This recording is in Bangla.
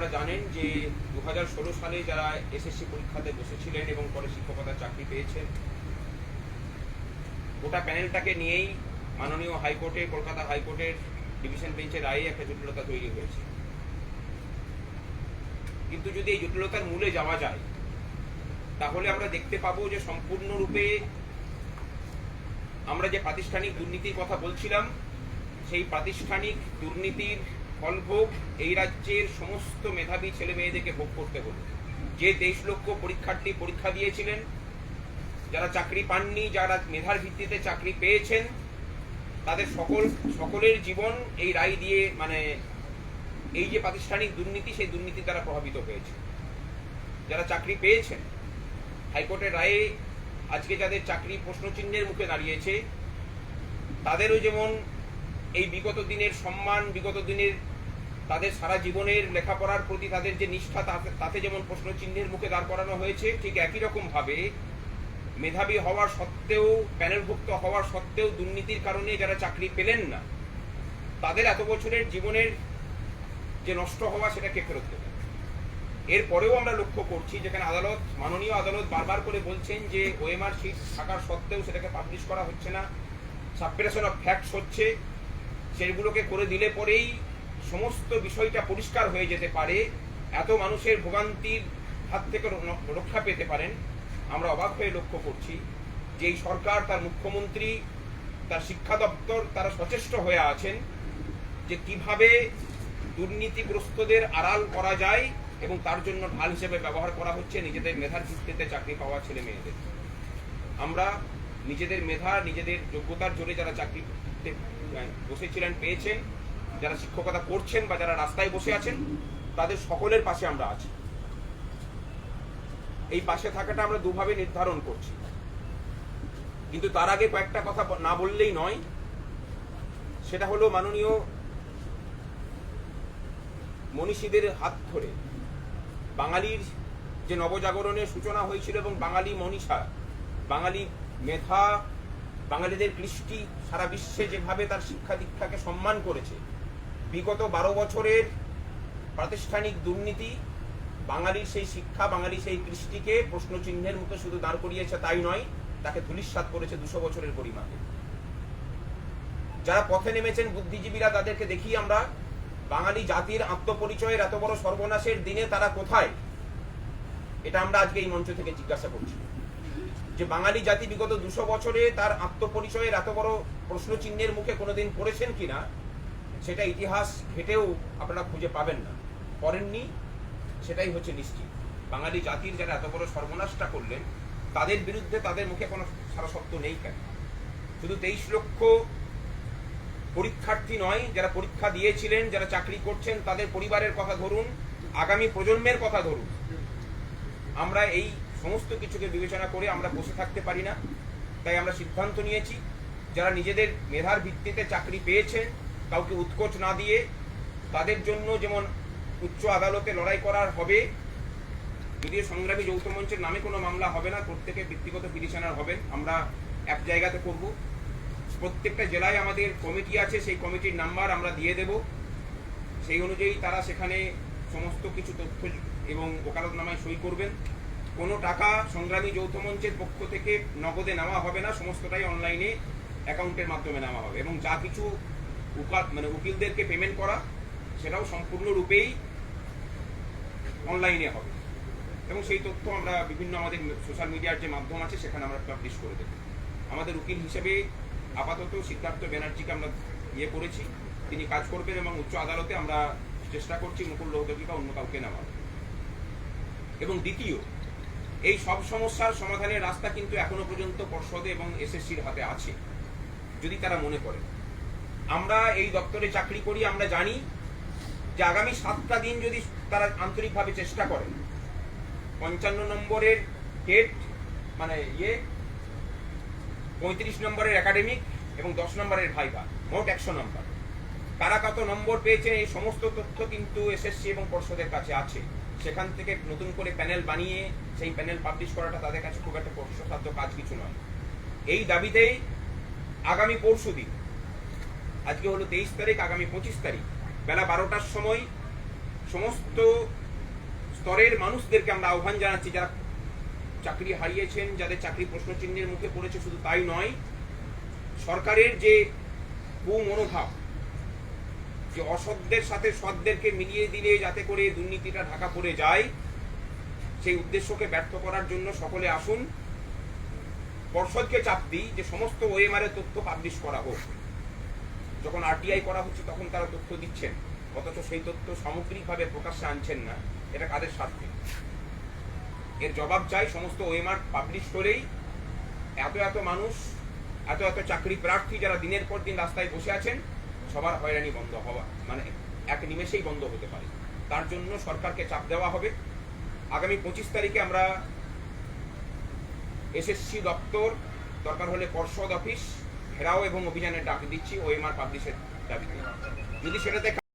আপনারা জানেন যে দু হাজার ষোলো সালে যারা এসএসসি পরীক্ষাতে বসেছিলেন এবং পরে শিক্ষকতার চাকরি পেয়েছেন, গোটা প্যানেলটাকে নিয়েই মাননীয় হাইকোর্টে, কলকাতা হাইকোর্টের ডিভিশন বেঞ্চের রায়ে একটা জটিলতা তৈরি হয়েছে। কিন্তু যদি এই জটিলতার মূলে যাওয়া যায়, তাহলে আমরা দেখতে পাবো যে সম্পূর্ণরূপে আমরা যে প্রাতিষ্ঠানিক দুর্নীতির কথা বলছিলাম, সেই প্রাতিষ্ঠানিক দুর্নীতির ফলভোগ এই রাজ্যের সমস্ত মেধাবী ছেলে মেয়েদেরকে ভোগ করতে হলো। যে তেইশ লক্ষ পরীক্ষার্থী পরীক্ষা দিয়েছিলেন, যারা চাকরি পাননি, যারা মেধার ভিত্তিতে চাকরি পেয়েছেন, তাদের সকল, সকলের জীবন এই রায় দিয়ে মানে এই যে প্রাতিষ্ঠানিক দুর্নীতি, সেই দুর্নীতি দ্বারা প্রভাবিত হয়েছে। যারা চাকরি পেয়েছেন, হাইকোর্টের রায়ে আজকে যাদের চাকরি প্রশ্নচিহ্নের মুখে দাঁড়িয়েছে, তাদেরও যেমন এই বিগত দিনের সম্মান, বিগত দিনের তাদের সারা জীবনের লেখাপড়ার প্রতি তাদের যে নিষ্ঠা, তাতে- যেমন প্রশ্নচিহ্নের মুখে দাঁড় করানো হয়েছে, ঠিক একই রকম ভাবে মেধাবী হওয়ার সত্ত্বেও, প্যানেলভুক্ত হওয়া সত্ত্বেও দুর্নীতির কারণে যারা চাকরি পেলেন না, তাদের এত বছরের জীবনের যে নষ্ট হওয়া সেটাকে ফেরত দেবে? এরপরেও আমরা লক্ষ্য করছি, যেখানে আদালত, মাননীয় আদালত বারবার করে বলছেন যে ওএমআর শিট থাকার সত্ত্বেও সেটাকে পাবলিশ করা হচ্ছে না সাবপ্রেশন অফ ফ্যাক্টস হচ্ছে, সেগুলোকে করে দিলে পরেই সমস্ত বিষয়টা পরিষ্কার হয়ে যেতে পারে, এত মানুষের ভোগান্তির হাত থেকে রক্ষা পেতে পারেন, আমরা অবাক হয়ে লক্ষ্য করছি যে এই সরকার, তার মুখ্যমন্ত্রী, তার শিক্ষা দপ্তর, তারা সচেষ্ট হয়ে আছেন যে কীভাবে দুর্নীতিগ্রস্তদের আড়াল করা যায় এবং তার জন্য ঢাল হিসেবে ব্যবহার করা হচ্ছে নিজেদের মেধার ভিত্তিতে চাকরি পাওয়া ছেলে মেয়েদের। আমরা নিজেদের মেধা, নিজেদের যোগ্যতার জোরে যারা চাকরি বসেছিলেন, পেয়েছেন যারা শিক্ষকতা করছেন বা যারা রাস্তায় বসে আছেন, তাদের সকলের পাশে আমরা আছি। এই পাশে থাকাটা আমরা দুভাবে নির্ধারণ করছি। কিন্তু তার আগে কয়েকটা কথা না বললেই নয়। সেটা হলো মাননীয় মনীষীদের হাত ধরে বাঙালির যে নবজাগরণের সূচনা হয়েছিল এবং বাঙালি মনীষা, বাঙালি মেধা, বাঙালিদের কৃষ্টি সারা বিশ্বে যেভাবে তার শিক্ষা দীক্ষাকে সম্মান করেছে বিগত বারো বছরের প্রাতিষ্ঠানিক দুর্নীতি, বাঙালির সেই শিক্ষা, বাঙালির সেই কৃষ্টিকে প্রশ্নচিহ্নের মুখে শুধু দাঁড় করিয়েছে তাই নয়, তাকে ধুলিস্বাদ করেছে দুশো বছরের পরিমাণে। যারা পথে নেমেছেন বুদ্ধিজীবীরা, তাদেরকে দেখি আমরা, বাঙালি জাতির আত্মপরিচয়ের এত বড় সর্বনাশের দিনে তারা কোথায়? এটা আমরা আজকে এই মঞ্চ থেকে জিজ্ঞাসা করছি। যে বাঙালি জাতি বিগত দুশো বছরে তার আত্মপরিচয়ের এত বড় প্রশ্নচিহ্নের মুখে কোনোদিন পড়েছেন কিনা? সেটা ইতিহাস ঘেটেও আপনারা খুঁজে পাবেন না। করেননি সেটাই হচ্ছে নিশ্চিত। বাঙালি জাতির যারা এত বড় সর্বনাশটা করলেন, তাদের বিরুদ্ধে তাদের মুখে কোনো সারা সত্য নেই কেন? শুধু তেইশ লক্ষ পরীক্ষার্থী নয়, যারা পরীক্ষা দিয়েছিলেন, যারা চাকরি করছেন, তাদের পরিবারের কথা ধরুন, আগামী প্রজন্মের কথা ধরুন। আমরা এই সমস্ত কিছুকে বিবেচনা করে আমরা বসে থাকতে পারি না। তাই আমরা সিদ্ধান্ত নিয়েছি, যারা নিজেদের মেধার ভিত্তিতে চাকরি পেয়েছেন কাউকে উৎকোচ না দিয়ে তাদের জন্য যেমন উচ্চ আদালতে লড়াই করার হবে, যদিও সংগ্রামী যৌথ মঞ্চের নামে কোনো মামলা হবে না, প্রত্যেকে ব্যক্তিগত পিটিশনার হবেন আমরা এক জায়গাতে করব। প্রত্যেকটা জেলায় আমাদের কমিটি আছে, সেই কমিটির নাম্বার আমরা দিয়ে দেব। সেই অনুযায়ী তারা সেখানে সমস্ত কিছু তথ্য এবং ওকালতনামায় সই করবেন। কোনো টাকা সংগ্রামী যৌথ মঞ্চের পক্ষ থেকে নগদে নেওয়া হবে না, সমস্তটাই অনলাইনে অ্যাকাউন্টের মাধ্যমে নেওয়া হবে এবং যা কিছু মানে উকিলদেরকে পেমেন্ট করা, সেটাও সম্পূর্ণরূপেই অনলাইনে হবে। এবং সেই তথ্য আমরা বিভিন্ন আমাদের সোশ্যাল মিডিয়ার যে মাধ্যম আছে, সেখানে আমরা পাবলিশ করে দেবো। আমাদের উকিল হিসেবে আপাতত সিদ্ধার্থ ব্যানার্জিকে আমরা ইয়ে করেছি। তিনি কাজ করবেন এবং উচ্চ আদালতে আমরা চেষ্টা করছি মুকুল রোহতকি বা অন্য কাউকে নেওয়ার। এবং দ্বিতীয়, এই সব সমস্যার সমাধানের রাস্তা কিন্তু এখনও পর্যন্ত পর্ষদে এবং এসএসসির হাতে আছে, যদি তারা মনে করে আমরা এই দপ্তরে চাকরি করি, আমরা জানি যে আগামী সাতটা দিন যদি তারা আন্তরিকভাবে চেষ্টা করেন পঞ্চান্ন নম্বরের টেট মানে ইয়ে পঁয়ত্রিশ নম্বরের একাডেমিক এবং দশ নম্বরের ভাইভা মোট একশো নম্বর। কারা কত নম্বর পেয়েছেন এই সমস্ত তথ্য কিন্তু এসএসসি এবং পর্ষদের কাছে আছে। সেখান থেকে নতুন করে প্যানেল বানিয়ে, সেই প্যানেল পাবলিশ করাটা তাদের কাছে খুব একটা কষ্টসাধ্য কাজ কিছু নয়। এই দাবিতেই আগামী পরশু দিন আজকে হলো তেইশ তারিখ, আগামী পঁচিশ তারিখ। বেলা বারোটার সময় সমস্ত স্তরের মানুষদেরকে আমরা আহ্বান জানাচ্ছি, যারা চাকরি হারিয়েছেন, যাদের চাকরি প্রশ্নচিহ্নের মুখে পড়েছে, শুধু তাই নয়, সরকারের যে কুমনোভাব, যে অসৎদের সাথে সৎদেরকে মিলিয়ে দিলে যাতে করে দুর্নীতিটা ঢাকা পড়ে যায়, সেই উদ্দেশ্যকে ব্যর্থ করার জন্য সকলে আসুন। পর্ষদকে চাপ দিই যে সমস্ত ওএমআর তথ্য পাবলিশ করা হোক। যখন আরটিআই করা হচ্ছে তখন তারা তথ্য দিচ্ছেন, অথচ সেই তথ্য সামগ্রিকভাবে প্রকাশ্যে আনছেন না, এটা কাদের স্বার্থে এর জবাব চাই সমস্ত ওএমআর পাবলিশ করেই, এত এত মানুষ, এত এত চাকরি প্রার্থী যারা দিনের পর দিন রাস্তায় বসে আছেন, সবার হয়রানি বন্ধ হওয়া মানে এক নিমেষেই বন্ধ হতে পারে। তার জন্য সরকারকে চাপ দেওয়া হবে। আগামী পঁচিশ তারিখে আমরা এসএসসি দপ্তর, দরকার হলে পর্ষদ অফিস ঘেরাও এবং অভিযানের ডাক দিচ্ছি ওএমআর পাবলিশের দাবিতে। যদি সেটাতে